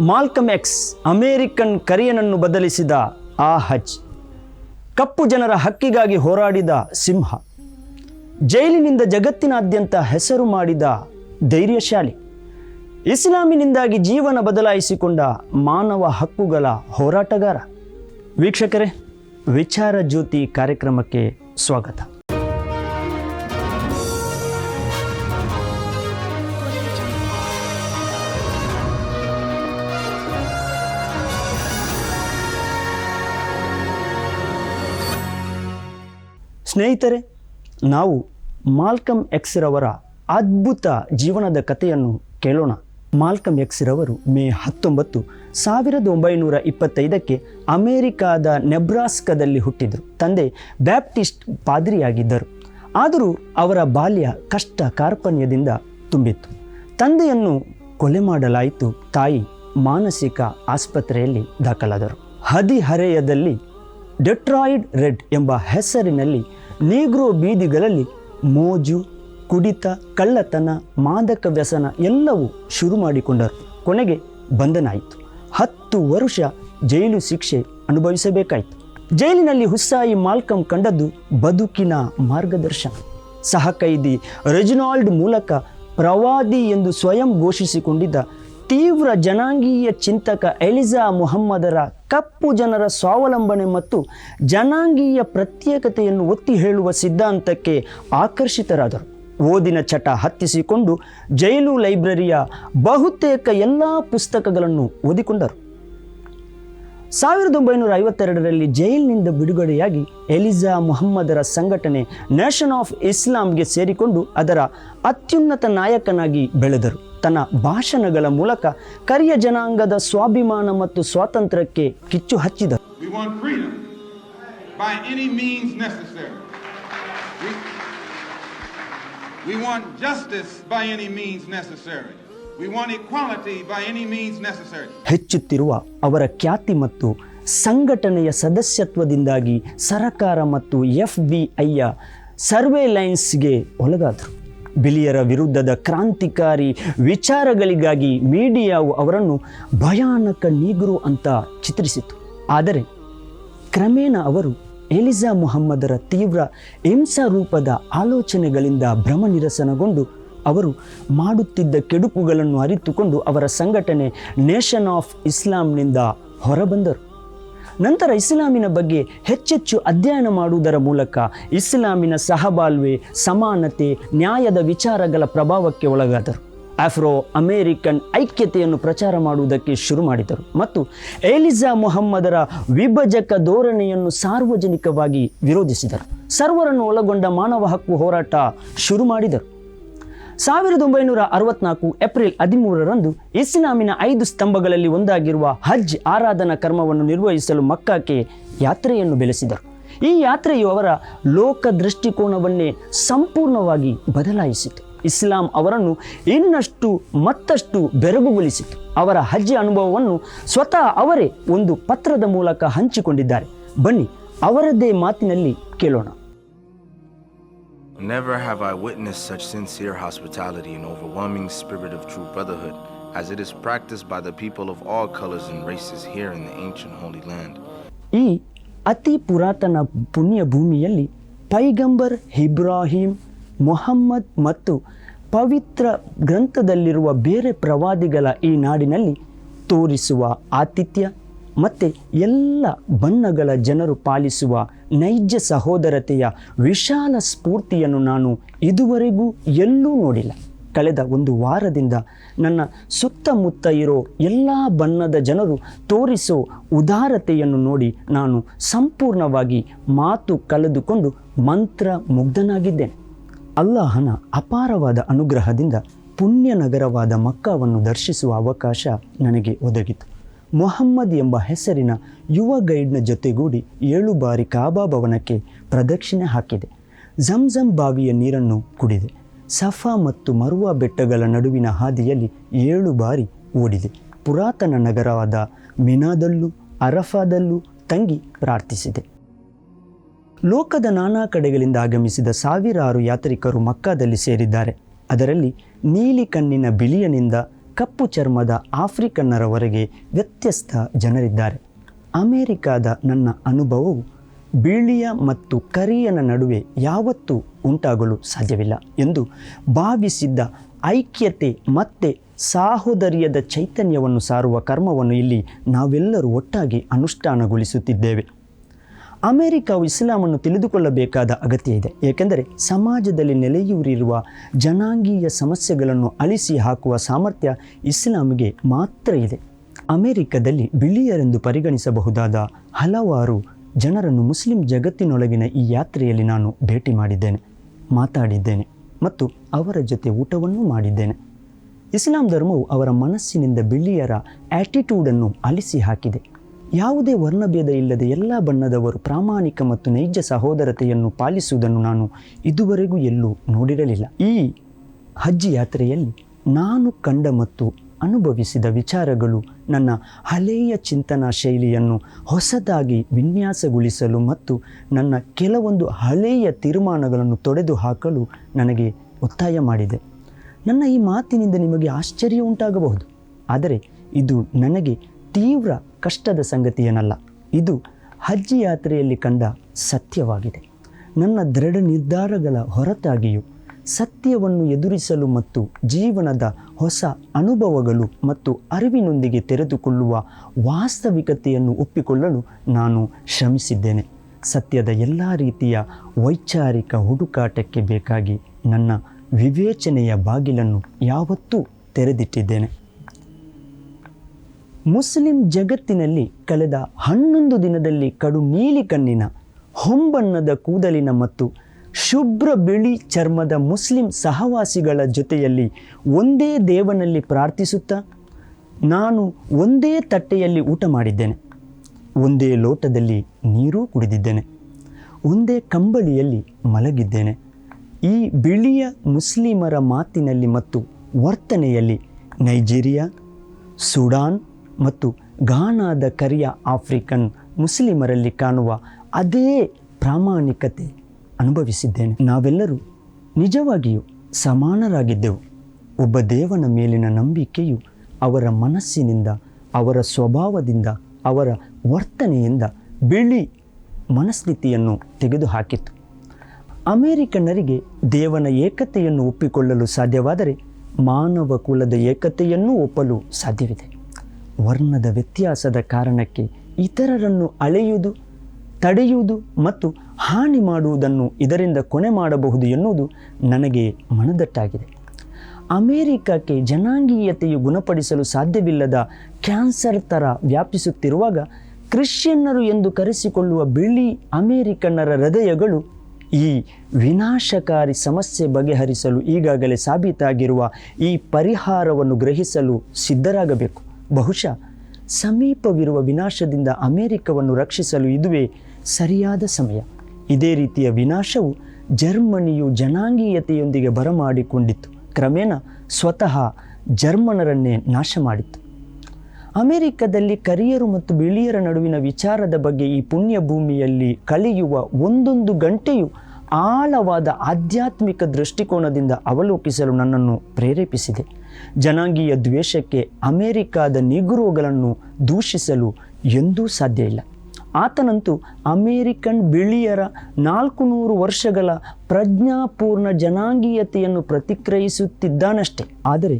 Malcolm X American ಕರಿಯನನ್ನು ಬದಲಿಸಿದ ಆ ಹಜ್. ಕಪ್ಪು ಜನರ ಹಕ್ಕಿಗಾಗಿ ಹೋರಾಡಿದ ಸಿಂಹ. ಜೈಲಿನಿಂದ ಜಗತ್ತಿನಾದ್ಯಂತ ಹೆಸರು ಮಾಡಿದ ಧೈರ್ಯಶಾಲಿ. ಇಸ್ಲಾಮಿನಿಂದಾಗಿ ಜೀವನ ಬದಲಾಯಿಸಿಕೊಂಡ ಮಾನವ ಹಕ್ಕುಗಳ ಹೋರಾಟಗಾರ. ವೀಕ್ಷಕರೇ, ವಿಚಾರ ಜ್ಯೋತಿ ಕಾರ್ಯಕ್ರಮಕ್ಕೆ ಸ್ವಾಗತ. ಸ್ನೇಹಿತರೆ, ನಾವು ಮಾಲ್ಕಮ್ ಎಕ್ಸ್ರವರ ಅದ್ಭುತ ಜೀವನದ ಕಥೆಯನ್ನು ಕೇಳೋಣ. ಮಾಲ್ಕಮ್ ಎಕ್ಸ್ರವರು ಮೇ ಹತ್ತೊಂಬತ್ತು ಸಾವಿರದ ಒಂಬೈನೂರ ಇಪ್ಪತ್ತೈದಕ್ಕೆ ಅಮೆರಿಕಾದ ನೆಬ್ರಾಸ್ಕದಲ್ಲಿ ಹುಟ್ಟಿದರು. ತಂದೆ ಬ್ಯಾಪ್ಟಿಸ್ಟ್ ಪಾದ್ರಿಯಾಗಿದ್ದರು. ಆದರೂ ಅವರ ಬಾಲ್ಯ ಕಷ್ಟ ಕಾರ್ಪಣ್ಯದಿಂದ ತುಂಬಿತ್ತು. ತಂದೆಯನ್ನು ಕೊಲೆ ಮಾಡಲಾಯಿತು. ತಾಯಿ ಮಾನಸಿಕ ಆಸ್ಪತ್ರೆಯಲ್ಲಿ ದಾಖಲಾದರು. ಹದಿಹರೆಯದಲ್ಲಿ ಡೆಟ್ರಾಯ್ಡ್ ರೆಡ್ ಎಂಬ ಹೆಸರಿನಲ್ಲಿ ನೀಗ್ರೋ ಬೀದಿಗಳಲ್ಲಿ ಮೋಜು, ಕುಡಿತ, ಕಳ್ಳತನ, ಮಾದಕ ವ್ಯಸನ ಎಲ್ಲವೂ ಶುರು ಮಾಡಿಕೊಂಡರು. ಕೊನೆಗೆ ಬಂಧನಾಯಿತು. ಹತ್ತು ವರ್ಷ ಜೈಲು ಶಿಕ್ಷೆ ಅನುಭವಿಸಬೇಕಾಯಿತು. ಜೈಲಿನಲ್ಲಿ ಹುಸ್ಸಾಯಿ ಮಾಲ್ಕಮ್ ಕಂಡದ್ದು ಬದುಕಿನ ಮಾರ್ಗದರ್ಶನ. ಸಹಕೈದಿ ರೆಜಿನಾಲ್ಡ್ ಮೂಲಕ ಪ್ರವಾದಿ ಎಂದು ಸ್ವಯಂ ಘೋಷಿಸಿಕೊಂಡಿದ್ದ ತೀವ್ರ ಜನಾಂಗೀಯ ಚಿಂತಕ ಎಲಿಜಾ ಮುಹಮ್ಮದರ ಕಪ್ಪು ಜನರ ಸ್ವಾವಲಂಬನೆ ಮತ್ತು ಜನಾಂಗೀಯ ಪ್ರತ್ಯೇಕತೆಯನ್ನು ಒತ್ತಿ ಹೇಳುವ ಸಿದ್ಧಾಂತಕ್ಕೆ ಆಕರ್ಷಿತರಾದರು. ಓದಿನ ಚಟ ಹತ್ತಿಸಿಕೊಂಡು ಜೈಲು ಲೈಬ್ರರಿಯ ಬಹುತೇಕ ಎಲ್ಲ ಪುಸ್ತಕಗಳನ್ನು ಓದಿಕೊಂಡರು. ಸಾವಿರದ ಒಂಬೈನೂರ ಐವತ್ತೆರಡರಲ್ಲಿ ಜೈಲಿನಿಂದ ಬಿಡುಗಡೆಯಾಗಿ ಎಲಿಜಾ ಮುಹಮ್ಮದರ ಸಂಘಟನೆ ನ್ಯಾಷನ್ ಆಫ್ ಇಸ್ಲಾಂಗೆ ಸೇರಿಕೊಂಡು ಅದರ ಅತ್ಯುನ್ನತ ನಾಯಕನಾಗಿ ಬೆಳೆದರು. ತನ್ನ ಭಾಷಣಗಳ ಮೂಲಕ ಕರಿಯ ಜನಾಂಗದ ಸ್ವಾಭಿಮಾನ ಮತ್ತು ಸ್ವಾತಂತ್ರ್ಯಕ್ಕೆ ಕಿಚ್ಚು ಹಚ್ಚಿದರು We want. We, we want justice by any means necessary. We want equality by any means necessary. ಹೆಚ್ಚುತ್ತಿರುವ ಅವರ ಖ್ಯಾತಿ ಮತ್ತು ಸಂಘಟನೆಯ ಸದಸ್ಯತ್ವದಿಂದಾಗಿ ಸರಕಾರ ಮತ್ತು ಎಫ್ ಬಿ ಐಯ ಸರ್ವೇಲೈನ್ಸ್ಗೆ ಒಳಗಾದರು ಬಿಳಿಯರ ವಿರುದ್ಧದ ಕ್ರಾಂತಿಕಾರಿ ವಿಚಾರಗಳಿಗಾಗಿ ಮೀಡಿಯಾವು ಅವರನ್ನು ಭಯಾನಕ ನೀಗುರು ಅಂತ ಚಿತ್ರಿಸಿತು. ಆದರೆ ಕ್ರಮೇಣ ಅವರು ಎಲಿಜಾ ಮುಹಮ್ಮದರ ತೀವ್ರ ಹಿಂಸಾ ರೂಪದ ಆಲೋಚನೆಗಳಿಂದ ಭ್ರಮನಿರಸನಗೊಂಡು ಅವರು ಮಾಡುತ್ತಿದ್ದ ಕೆಡುಕುಗಳನ್ನು ಅರಿತುಕೊಂಡು ಅವರ ಸಂಘಟನೆ ನೇಷನ್ ಆಫ್ ಇಸ್ಲಾಂನಿಂದ ಹೊರಬಂದರು. ನಂತರ ಇಸ್ಲಾಮಿನ ಬಗ್ಗೆ ಹೆಚ್ಚೆಚ್ಚು ಅಧ್ಯಯನ ಮಾಡುವುದರ ಮೂಲಕ ಇಸ್ಲಾಮಿನ ಸಹಬಾಳ್ವೆ, ಸಮಾನತೆ, ನ್ಯಾಯದ ವಿಚಾರಗಳ ಪ್ರಭಾವಕ್ಕೆ ಒಳಗಾದರು. ಆಫ್ರೋ ಅಮೇರಿಕನ್ ಐಕ್ಯತೆಯನ್ನು ಪ್ರಚಾರ ಮಾಡುವುದಕ್ಕೆ ಶುರು ಮಾಡಿದರು ಮತ್ತು ಎಲಿಜಾ ಮೊಹಮ್ಮದರ ವಿಭಜಕ ಧೋರಣೆಯನ್ನು ಸಾರ್ವಜನಿಕವಾಗಿ ವಿರೋಧಿಸಿದರು. ಸರ್ವರನ್ನು ಒಳಗೊಂಡ ಮಾನವ ಹಕ್ಕು ಹೋರಾಟ ಶುರು ಮಾಡಿದರು. ಸಾವಿರದ ಒಂಬೈನೂರ ಅರವತ್ನಾಲ್ಕು ಏಪ್ರಿಲ್ ಹದಿಮೂರರಂದು ಇಸ್ಲಾಮಿನ ಐದು ಸ್ತಂಭಗಳಲ್ಲಿ ಒಂದಾಗಿರುವ ಹಜ್ ಆರಾಧನಾ ಕರ್ಮವನ್ನು ನಿರ್ವಹಿಸಲು ಮಕ್ಕಾಕ್ಕೆ ಯಾತ್ರೆಯನ್ನು ಬೆಳೆಸಿದರು. ಈ ಯಾತ್ರೆಯು ಅವರ ಲೋಕ ದೃಷ್ಟಿಕೋನವನ್ನೇ ಸಂಪೂರ್ಣವಾಗಿ ಬದಲಾಯಿಸಿತು. ಇಸ್ಲಾಂ ಅವರನ್ನು ಇನ್ನಷ್ಟು ಮತ್ತಷ್ಟು ಬೆರಗುಗೊಳಿಸಿತು. ಅವರ ಹಜ್ ಅನುಭವವನ್ನು ಸ್ವತಃ ಅವರೇ ಒಂದು ಪತ್ರದ ಮೂಲಕ ಹಂಚಿಕೊಂಡಿದ್ದಾರೆ. ಬನ್ನಿ ಅವರದ್ದೇ ಮಾತಿನಲ್ಲಿ ಕೇಳೋಣ. Never have I witnessed such sincere hospitality and overwhelming spirit of true brotherhood as it is practiced by the people of all colors and races here in the ancient Holy Land. ಈ ಅತಿ ಪುರಾತನ ಪುಣ್ಯ ಭೂಮಿಯಲ್ಲಿ ಪೈಗಂಬರ್ ಇಬ್ರಾಹಿಂ ಮೊಹಮ್ಮದ್ ಮತ್ತು ಪವಿತ್ರ ಗ್ರಂಥದಲ್ಲಿರುವ ಬೇರೆ ಪ್ರವಾದಿಗಳ ಈ ನಾಡಿನಲ್ಲಿ ತೋರಿಸುವ ಆತಿಥ್ಯ ಮತ್ತು ಎಲ್ಲ ಬಣ್ಣಗಳ ಜನರು ಪಾಲಿಸುವ ನೈಜ ಸಹೋದರತೆಯ ವಿಶಾಲ ಸ್ಫೂರ್ತಿಯನ್ನು ನಾನು ಇದುವರೆಗೂ ಎಲ್ಲೂ ನೋಡಿಲ್ಲ. ಕಳೆದ ಒಂದು ವಾರದಿಂದ ನನ್ನ ಸುತ್ತಮುತ್ತ ಇರೋ ಎಲ್ಲ ಬಣ್ಣದ ಜನರು ತೋರಿಸೋ ಉದಾರತೆಯನ್ನು ನೋಡಿ ನಾನು ಸಂಪೂರ್ಣವಾಗಿ ಮಾತು ಕಳೆದುಕೊಂಡು ಮಂತ್ರ ಮುಗ್ಧನಾಗಿದ್ದೇನೆ. ಅಲ್ಲಾಹನ ಅಪಾರವಾದ ಅನುಗ್ರಹದಿಂದ ಪುಣ್ಯನಗರವಾದ ಮಕ್ಕಾವನ್ನು ದರ್ಶಿಸುವ ಅವಕಾಶ ನನಗೆ ಒದಗಿತು. ಮೊಹಮ್ಮದ್ ಎಂಬ ಹೆಸರಿನ ಯುವ ಗೈಡ್ನ ಜೊತೆಗೂಡಿ ಏಳು ಬಾರಿ ಕಾಬಾ ಭವನಕ್ಕೆ ಪ್ರದಕ್ಷಿಣೆ ಹಾಕಿದೆ. ಝಂಝಂ ಬಾವಿಯ ನೀರನ್ನು ಕುಡಿದೆ. ಸಫಾ ಮತ್ತು ಮರುವ ಬೆಟ್ಟಗಳ ನಡುವಿನ ಹಾದಿಯಲ್ಲಿ ಏಳು ಬಾರಿ ಓಡಿದೆ. ಪುರಾತನ ನಗರವಾದ ಮಿನಾದಲ್ಲೂ, ಅರಫಾದಲ್ಲೂ ತಂಗಿ ಪ್ರಾರ್ಥಿಸಿದೆ. ಲೋಕದ ನಾನಾ ಕಡೆಗಳಿಂದ ಆಗಮಿಸಿದ ಸಾವಿರಾರು ಯಾತ್ರಿಕರು ಮಕ್ಕಾದಲ್ಲಿ ಸೇರಿದ್ದಾರೆ. ಅದರಲ್ಲಿ ನೀಲಿ ಕಣ್ಣಿನ ಬಿಳಿಯನಿಂದ ಕಪ್ಪು ಚರ್ಮದ ಆಫ್ರಿಕನ್ನರವರೆಗೆ ವ್ಯತ್ಯಸ್ತ ಜನರಿದ್ದಾರೆ. ಅಮೇರಿಕಾದ ನನ್ನ ಅನುಭವವು ಬಿಳಿಯ ಮತ್ತು ಕರಿಯನ ನಡುವೆ ಯಾವತ್ತೂ ಉಂಟಾಗಲು ಸಾಧ್ಯವಿಲ್ಲ ಎಂದು ಭಾವಿಸಿದ್ದ ಐಕ್ಯತೆ ಮತ್ತೆ ಸಾಹೋದರ್ಯದ ಚೈತನ್ಯವನ್ನು ಸಾರುವ ಕರ್ಮವನ್ನು ಇಲ್ಲಿ ನಾವೆಲ್ಲರೂ ಒಟ್ಟಾಗಿ ಅನುಷ್ಠಾನಗೊಳಿಸುತ್ತಿದ್ದೇವೆ. ಅಮೆರಿಕವು ಇಸ್ಲಾಮನ್ನು ತಿಳಿದುಕೊಳ್ಳಬೇಕಾದ ಅಗತ್ಯ ಇದೆ. ಏಕೆಂದರೆ ಸಮಾಜದಲ್ಲಿ ನೆಲೆಯೂರಿರುವ ಜನಾಂಗೀಯ ಸಮಸ್ಯೆಗಳನ್ನು ಅಳಿಸಿ ಹಾಕುವ ಸಾಮರ್ಥ್ಯ ಇಸ್ಲಾಮಿಗೆ ಮಾತ್ರ ಇದೆ. ಅಮೆರಿಕದಲ್ಲಿ ಬಿಳಿಯರೆಂದು ಪರಿಗಣಿಸಬಹುದಾದ ಹಲವಾರು ಜನರನ್ನು ಮುಸ್ಲಿಂ ಜಗತ್ತಿನೊಳಗಿನ ಈ ಯಾತ್ರೆಯಲ್ಲಿ ನಾನು ಭೇಟಿ ಮಾಡಿದ್ದೇನೆ, ಮಾತಾಡಿದ್ದೇನೆ ಮತ್ತು ಅವರ ಜೊತೆ ಊಟವನ್ನೂ ಮಾಡಿದ್ದೇನೆ. ಇಸ್ಲಾಂ ಧರ್ಮವು ಅವರ ಮನಸ್ಸಿನಿಂದ ಬಿಳಿಯರ ಆ್ಯಟಿಟ್ಯೂಡನ್ನು ಅಲಿಸಿ ಹಾಕಿದೆ. ಯಾವುದೇ ವರ್ಣಭೇದ ಇಲ್ಲದೆ ಎಲ್ಲ ಬಣ್ಣದವರು ಪ್ರಾಮಾಣಿಕ ಮತ್ತು ನೈಜ ಸಹೋದರತೆಯನ್ನು ಪಾಲಿಸುವುದನ್ನು ನಾನು ಇದುವರೆಗೂ ಎಲ್ಲೂ ನೋಡಿರಲಿಲ್ಲ. ಈ ಹಜ್ ಯಾತ್ರೆಯಲ್ಲಿ ನಾನು ಕಂಡ ಮತ್ತು ಅನುಭವಿಸಿದ ವಿಚಾರಗಳು ನನ್ನ ಹಳೆಯ ಚಿಂತನಾ ಶೈಲಿಯನ್ನು ಹೊಸದಾಗಿ ವಿನ್ಯಾಸಗೊಳಿಸಲು ಮತ್ತು ನನ್ನ ಕೆಲವೊಂದು ಹಳೆಯ ತೀರ್ಮಾನಗಳನ್ನು ತೊಡೆದು ಹಾಕಲು ನನಗೆ ಒತ್ತಾಯ ಮಾಡಿದೆ. ನನ್ನ ಈ ಮಾತಿನಿಂದ ನಿಮಗೆ ಆಶ್ಚರ್ಯ ಉಂಟಾಗಬಹುದು. ಆದರೆ ಇದು ನನಗೆ ತೀವ್ರ ಕಷ್ಟದ ಸಂಗತಿಯೇನಲ್ಲ. ಇದು ಹಜ್ ಯಾತ್ರೆಯಲ್ಲಿ ಕಂಡ ಸತ್ಯವಾಗಿದೆ. ನನ್ನ ದೃಢ ನಿರ್ಧಾರಗಳ ಹೊರತಾಗಿಯೂ ಸತ್ಯವನ್ನು ಎದುರಿಸಲು ಮತ್ತು ಜೀವನದ ಹೊಸ ಅನುಭವಗಳು ಮತ್ತು ಅರಿವಿನೊಂದಿಗೆ ತೆರೆದುಕೊಳ್ಳುವ ವಾಸ್ತವಿಕತೆಯನ್ನು ಒಪ್ಪಿಕೊಳ್ಳಲು ನಾನು ಶ್ರಮಿಸಿದ್ದೇನೆ. ಸತ್ಯದ ಎಲ್ಲ ರೀತಿಯ ವೈಚಾರಿಕ ಹುಡುಕಾಟಕ್ಕೆ ಬೇಕಾಗಿ ನನ್ನ ವಿವೇಚನೆಯ ಬಾಗಿಲನ್ನು ಯಾವತ್ತೂ ತೆರೆದಿಟ್ಟಿದ್ದೇನೆ. ಮುಸ್ಲಿಂ ಜಗತ್ತಿನಲ್ಲಿ ಕಳೆದ ಹನ್ನೊಂದು ದಿನದಲ್ಲಿ ಕಡು ನೀಲಿ ಕಣ್ಣಿನ, ಹೊಂಬಣ್ಣದ ಕೂದಲಿನ ಮತ್ತು ಶುಭ್ರ ಬಿಳಿ ಚರ್ಮದ ಮುಸ್ಲಿಂ ಸಹವಾಸಿಗಳ ಜೊತೆಯಲ್ಲಿ ಒಂದೇ ದೇವನಲ್ಲಿ ಪ್ರಾರ್ಥಿಸುತ್ತಾ, ನಾನು ಒಂದೇ ತಟ್ಟೆಯಲ್ಲಿ ಊಟ ಮಾಡಿದ್ದೇನೆ. ಒಂದೇ ಲೋಟದಲ್ಲಿ ನೀರೂ ಕುಡಿದಿದ್ದೇನೆ. ಒಂದೇ ಕಂಬಳಿಯಲ್ಲಿ ಮಲಗಿದ್ದೇನೆ. ಈ ಬಿಳಿಯ ಮುಸ್ಲಿಮರ ಮಾತಿನಲ್ಲಿ ಮತ್ತು ವರ್ತನೆಯಲ್ಲಿ ನೈಜೀರಿಯಾ, ಸುಡಾನ್ ಮತ್ತು ಘಾನಾದ ಕರಿಯ ಆಫ್ರಿಕನ್ ಮುಸ್ಲಿಮರಲ್ಲಿ ಕಾಣುವ ಅದೇ ಪ್ರಾಮಾಣಿಕತೆ ಅನುಭವಿಸಿದ್ದೇನೆ. ನಾವೆಲ್ಲರೂ ನಿಜವಾಗಿಯೂ ಸಮಾನರಾಗಿದ್ದೆವು. ಒಬ್ಬ ದೇವನ ಮೇಲಿನ ನಂಬಿಕೆಯು ಅವರ ಮನಸ್ಸಿನಿಂದ, ಅವರ ಸ್ವಭಾವದಿಂದ, ಅವರ ವರ್ತನೆಯಿಂದ ಬಿಳಿ ಮನಸ್ಥಿತಿಯನ್ನು ತೆಗೆದುಹಾಕಿತು ಅಮೇರಿಕನ್ನರಿಗೆ ದೇವನ ಏಕತೆಯನ್ನು ಒಪ್ಪಿಕೊಳ್ಳಲು ಸಾಧ್ಯವಾದರೆ ಮಾನವ ಕುಲದ ಏಕತೆಯನ್ನು ಒಪ್ಪಲು ಸಾಧ್ಯವಿದೆ. ವರ್ಣದ ವ್ಯತ್ಯಾಸದ ಕಾರಣಕ್ಕೆ ಇತರರನ್ನು ಅಳೆಯುವುದು, ತಡೆಯುವುದು ಮತ್ತು ಹಾನಿ ಮಾಡುವುದನ್ನು ಇದರಿಂದ ಕೊನೆ ಮಾಡಬಹುದು ಎನ್ನುವುದು ನನಗೆ ಮನದಟ್ಟಾಗಿದೆ. ಅಮೇರಿಕಕ್ಕೆ ಜನಾಂಗೀಯತೆಯು ಗುಣಪಡಿಸಲು ಸಾಧ್ಯವಿಲ್ಲದ ಕ್ಯಾನ್ಸರ್ ಥರ ವ್ಯಾಪಿಸುತ್ತಿರುವಾಗ ಕ್ರಿಶ್ಚಿಯನ್ನರು ಎಂದು ಕರೆಸಿಕೊಳ್ಳುವ ಬಿಳಿ ಅಮೇರಿಕನ್ನರ ಹೃದಯಗಳು ಈ ವಿನಾಶಕಾರಿ ಸಮಸ್ಯೆ ಬಗೆಹರಿಸಲು ಈಗಾಗಲೇ ಸಾಬೀತಾಗಿರುವ ಈ ಪರಿಹಾರವನ್ನು ಗ್ರಹಿಸಲು ಸಿದ್ಧರಾಗಬೇಕು. ಬಹುಶಃ ಸಮೀಪವಿರುವ ವಿನಾಶದಿಂದ ಅಮೆರಿಕವನ್ನು ರಕ್ಷಿಸಲು ಇದುವೇ ಸರಿಯಾದ ಸಮಯ. ಇದೇ ರೀತಿಯ ವಿನಾಶವು ಜರ್ಮನಿಯು ಜನಾಂಗೀಯತೆಯೊಂದಿಗೆ ಬರಮಾಡಿಕೊಂಡಿತ್ತು. ಕ್ರಮೇಣ ಸ್ವತಃ ಜರ್ಮನರನ್ನೇ ನಾಶ ಮಾಡಿತ್ತು ಅಮೆರಿಕದಲ್ಲಿ ಕರಿಯರು ಮತ್ತು ಬಿಳಿಯರ ನಡುವಿನ ವಿಚಾರದ ಬಗ್ಗೆ ಈ ಪುಣ್ಯ ಭೂಮಿಯಲ್ಲಿ ಕಳೆಯುವ ಒಂದೊಂದು ಗಂಟೆಯು ಆಳವಾದ ಆಧ್ಯಾತ್ಮಿಕ ದೃಷ್ಟಿಕೋನದಿಂದ ಅವಲೋಕಿಸಲು ನನ್ನನ್ನು ಪ್ರೇರೇಪಿಸಿದೆ. ಜನಾಂಗೀಯ ದ್ವೇಷಕ್ಕೆ ಅಮೆರಿಕಾದ ನಿಗುರುಗಳನ್ನು ದೂಷಿಸಲು ಎಂದೂ ಸಾಧ್ಯ ಇಲ್ಲ. ಆತನಂತೂ ಅಮೇರಿಕನ್ ಬಿಳಿಯರ ನಾಲ್ಕು ನೂರು ವರ್ಷಗಳ ಪ್ರಜ್ಞಾಪೂರ್ಣ ಜನಾಂಗೀಯತೆಯನ್ನು ಪ್ರತಿಕ್ರಿಯಿಸುತ್ತಿದ್ದಾನಷ್ಟೆ. ಆದರೆ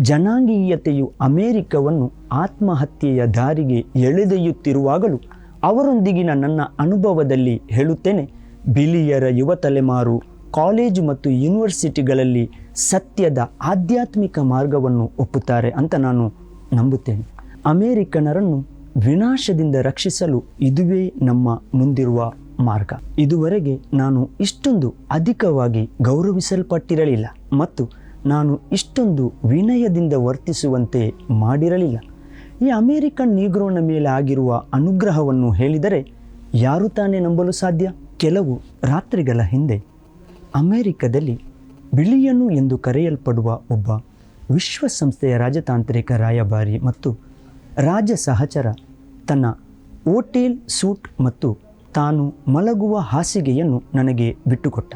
ಜನಾಂಗೀಯತೆಯು ಅಮೇರಿಕವನ್ನು ಆತ್ಮಹತ್ಯೆಯ ದಾರಿಗೆ ಎಳೆದೊಯ್ಯುತ್ತಿರುವಾಗಲೂ ಅವರೊಂದಿಗಿನ ನನ್ನ ಅನುಭವದಲ್ಲಿ ಹೇಳುತ್ತೇನೆ, ಬಿಳಿಯರ ಯುವ ತಲೆಮಾರು ಕಾಲೇಜು ಮತ್ತು ಯೂನಿವರ್ಸಿಟಿಗಳಲ್ಲಿ ಸತ್ಯದ ಆಧ್ಯಾತ್ಮಿಕ ಮಾರ್ಗವನ್ನು ಒಪ್ಪುತ್ತಾರೆ ಅಂತ ನಾನು ನಂಬುತ್ತೇನೆ. ಅಮೇರಿಕನರನ್ನು ವಿನಾಶದಿಂದ ರಕ್ಷಿಸಲು ಇದುವೇ ನಮ್ಮ ಮುಂದಿರುವ ಮಾರ್ಗ. ಇದುವರೆಗೆ ನಾನು ಇಷ್ಟೊಂದು ಅಧಿಕವಾಗಿ ಗೌರವಿಸಲ್ಪಟ್ಟಿರಲಿಲ್ಲ ಮತ್ತು ನಾನು ಇಷ್ಟೊಂದು ವಿನಯದಿಂದ ವರ್ತಿಸುವಂತೆ ಮಾಡಿರಲಿಲ್ಲ. ಈ ಅಮೇರಿಕನ್ ನೀಗ್ರೋನ ಮೇಲೆ ಆಗಿರುವ ಅನುಗ್ರಹವನ್ನು ಹೇಳಿದರೆ ಯಾರು ತಾನೇ ನಂಬಲು ಸಾಧ್ಯ? ಕೆಲವು ರಾತ್ರಿಗಳ ಹಿಂದೆ ಅಮೇರಿಕದಲ್ಲಿ ಬಿಳಿಯನು ಎಂದು ಕರೆಯಲ್ಪಡುವ ಒಬ್ಬ ವಿಶ್ವಸಂಸ್ಥೆಯ ರಾಜತಾಂತ್ರಿಕ ರಾಯಭಾರಿ ಮತ್ತು ರಾಜ ಸಹಚರ ತನ್ನ ಓಟೇಲ್ ಸೂಟ್ ಮತ್ತು ತಾನು ಮಲಗುವ ಹಾಸಿಗೆಯನ್ನು ನನಗೆ ಬಿಟ್ಟುಕೊಟ್ಟ.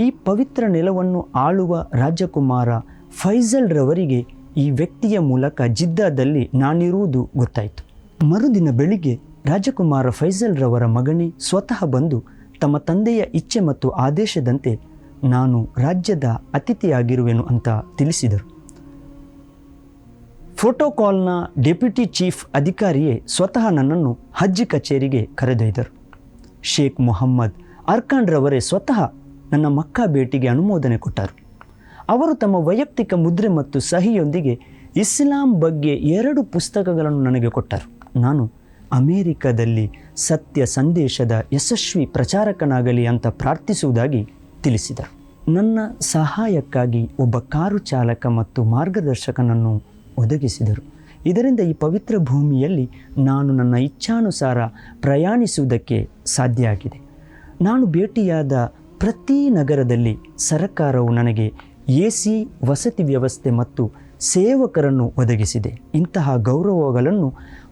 ಈ ಪವಿತ್ರ ನೆಲವನ್ನು ಆಳುವ ರಾಜಕುಮಾರ ಫೈಜಲ್ರವರಿಗೆ ಈ ವ್ಯಕ್ತಿಯ ಮೂಲಕ ಜಿದ್ದಾದಲ್ಲಿ ನಾನಿರುವುದು ಗೊತ್ತಾಯಿತು. ಮರುದಿನ ಬೆಳಿಗ್ಗೆ ರಾಜಕುಮಾರ ಫೈಜಲ್ರವರ ಮಗನೇ ಸ್ವತಃ ಬಂದು ತಮ್ಮ ತಂದೆಯ ಇಚ್ಛೆ ಮತ್ತು ಆದೇಶದಂತೆ ನಾನು ರಾಜ್ಯದ ಅತಿಥಿಯಾಗಿರುವೆನು ಅಂತ ತಿಳಿಸಿದರು. ಫೋಟೋಕಾಲ್ನ ಡೆಪ್ಯೂಟಿ ಚೀಫ್ ಅಧಿಕಾರಿಯೇ ಸ್ವತಃ ನನ್ನನ್ನು ಹಜ್ಜಿ ಕಚೇರಿಗೆ ಕರೆದೊಯ್ದರು. ಶೇಖ್ ಮೊಹಮ್ಮದ್ ಅರ್ಕಾಂಡ್ರವರೇ ಸ್ವತಃ ನನ್ನ ಮಕ್ಕಾ ಭೇಟಿಗೆ ಅನುಮೋದನೆ ಕೊಟ್ಟರು. ಅವರು ತಮ್ಮ ವೈಯಕ್ತಿಕ ಮುದ್ರೆ ಮತ್ತು ಸಹಿಯೊಂದಿಗೆ ಇಸ್ಲಾಂ ಬಗ್ಗೆ ಎರಡು ಪುಸ್ತಕಗಳನ್ನು ನನಗೆ ಕೊಟ್ಟರು. ನಾನು ಅಮೇರಿಕದಲ್ಲಿ ಸತ್ಯ ಸಂದೇಶದ ಯಶಸ್ವಿ ಪ್ರಚಾರಕನಾಗಲಿ ಅಂತ ಪ್ರಾರ್ಥಿಸುವುದಾಗಿ ತಿಳಿಸಿದರು. ನನ್ನ ಸಹಾಯಕ್ಕಾಗಿ ಒಬ್ಬ ಕಾರು ಚಾಲಕ ಮತ್ತು ಮಾರ್ಗದರ್ಶಕನನ್ನು ಒದಗಿಸಿದರು. ಇದರಿಂದ ಈ ಪವಿತ್ರ ಭೂಮಿಯಲ್ಲಿ ನಾನು ನನ್ನ ಇಚ್ಛಾನುಸಾರ ಪ್ರಯಾಣಿಸುವುದಕ್ಕೆ ಸಾಧ್ಯ ಆಗಿದೆ ನಾನು ಭೇಟಿಯಾದ ಪ್ರತಿ ನಗರದಲ್ಲಿ ಸರಕಾರವು ನನಗೆ ಎ ಸಿ ವಸತಿ ವ್ಯವಸ್ಥೆ ಮತ್ತು ಸೇವಕರನ್ನು ಒದಗಿಸಿದೆ. ಇಂತಹ ಗೌರವಗಳನ್ನು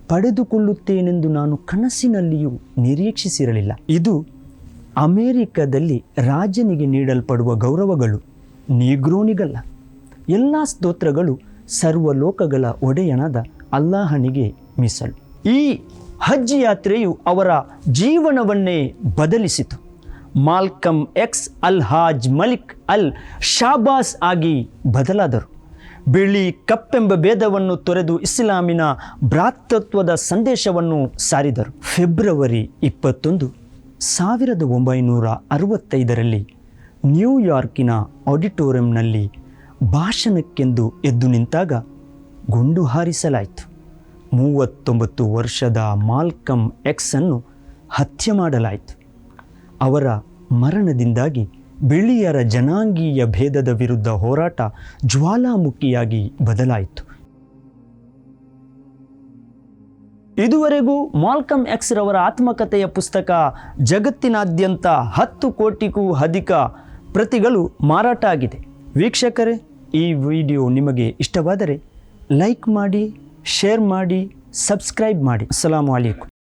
ಪಡೆದುಕೊಳ್ಳುತ್ತೇನೆಂದು ನಾನು ಕನಸಿನಲ್ಲಿಯೂ ನಿರೀಕ್ಷಿಸಿರಲಿಲ್ಲ. ಇದು ಅಮೇರಿಕದಲ್ಲಿ ರಾಜನಿಗೆ ನೀಡಲ್ಪಡುವ ಗೌರವಗಳು ನೀಗ್ರೋನಿಗಲ್ಲ. ಎಲ್ಲ ಸ್ತೋತ್ರಗಳು ಸರ್ವಲೋಕಗಳ ಒಡೆಯನಾದ ಅಲ್ಲಾಹನಿಗೆ ಮೀಸಲು. ಈ ಹಜ್ ಯಾತ್ರೆಯು ಅವರ ಜೀವನವನ್ನೇ ಬದಲಿಸಿತು. ಮಾಲ್ಕಮ್ ಎಕ್ಸ್ ಅಲ್ ಹಾಜ್ ಮಲಿಕ್ ಅಲ್ ಶಾಬಾಸ್ ಆಗಿ ಬದಲಾದರು. ಬಿಳಿ ಕಪ್ಪೆಂಬ ಭೇದವನ್ನು ತೊರೆದು ಇಸ್ಲಾಮಿನ ಭ್ರಾತೃತ್ವದ ಸಂದೇಶವನ್ನು ಸಾರಿದರು. ಫೆಬ್ರವರಿ ಇಪ್ಪತ್ತೊಂದು ಸಾವಿರದ ಒಂಬೈನೂರ ಅರವತ್ತೈದರಲ್ಲಿ ನ್ಯೂಯಾರ್ಕಿನ ಆಡಿಟೋರಿಯಂನಲ್ಲಿ ಭಾಷಣಕ್ಕೆಂದು ಎದ್ದು ನಿಂತಾಗ ಗುಂಡು ಹಾರಿಸಲಾಯಿತು. ಮೂವತ್ತೊಂಬತ್ತು ವರ್ಷದ ಮಾಲ್ಕಮ್ ಎಕ್ಸನ್ನು ಹತ್ಯೆ ಮಾಡಲಾಯಿತು. ಅವರ ಮರಣದಿಂದಾಗಿ ಬಿಳಿಯರ ಜನಾಂಗೀಯ ಭೇದದ ವಿರುದ್ಧ ಹೋರಾಟ ಜ್ವಾಲಾಮುಖಿಯಾಗಿ ಬದಲಾಯಿತು. ಇದುವರೆಗೂ ಮಾಲ್ಕಮ್ ಎಕ್ಸ್ ರವರ ಆತ್ಮಕಥೆಯ ಪುಸ್ತಕ ಜಗತ್ತಿನಾದ್ಯಂತ ಹತ್ತು ಕೋಟಿಗೂ ಅಧಿಕ ಪ್ರತಿಗಳು ಮಾರಾಟ ಆಗಿದೆ. ವೀಕ್ಷಕರೇ, ಈ ವಿಡಿಯೋ ನಿಮಗೆ ಇಷ್ಟವಾದರೆ ಲೈಕ್ ಮಾಡಿ, ಶೇರ್ ಮಾಡಿ, ಸಬ್ಸ್ಕ್ರೈಬ್ ಮಾಡಿ. ಅಸ್ಸಲಾಮು ಅಲೈಕುಂ